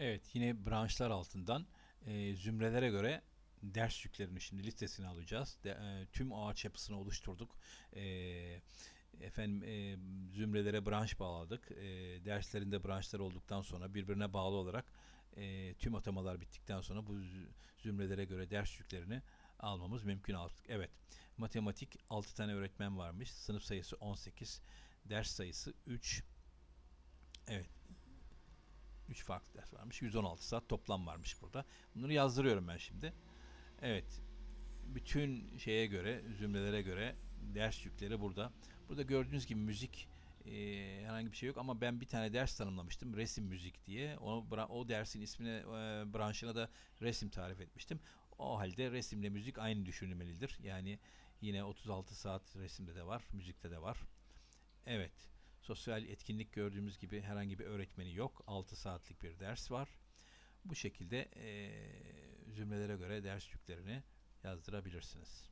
Evet yine branşlar altından e, zümrelere göre ders yüklerini şimdi listesini alacağız. De, e, tüm ağaç yapısını oluşturduk. E, efendim e, zümrelere branş bağladık. E, derslerinde branşlar olduktan sonra birbirine bağlı olarak e, tüm atamalar bittikten sonra bu zü- zümrelere göre ders yüklerini almamız mümkün artık. Evet. Matematik 6 tane öğretmen varmış. Sınıf sayısı 18. Ders sayısı 3. Evet. 3 farklı ders varmış. 116 saat toplam varmış burada. Bunları yazdırıyorum ben şimdi. Evet. Bütün şeye göre, zümrelere göre ders yükleri burada. Burada gördüğünüz gibi müzik e, herhangi bir şey yok ama ben bir tane ders tanımlamıştım. Resim müzik diye. O, o dersin ismine, e, branşına da resim tarif etmiştim. O halde resimle müzik aynı düşünülmelidir. Yani yine 36 saat resimde de var, müzikte de var. Evet. Sosyal etkinlik gördüğümüz gibi herhangi bir öğretmeni yok. 6 saatlik bir ders var. Bu şekilde eee, zümrelere göre ders yüklerini yazdırabilirsiniz.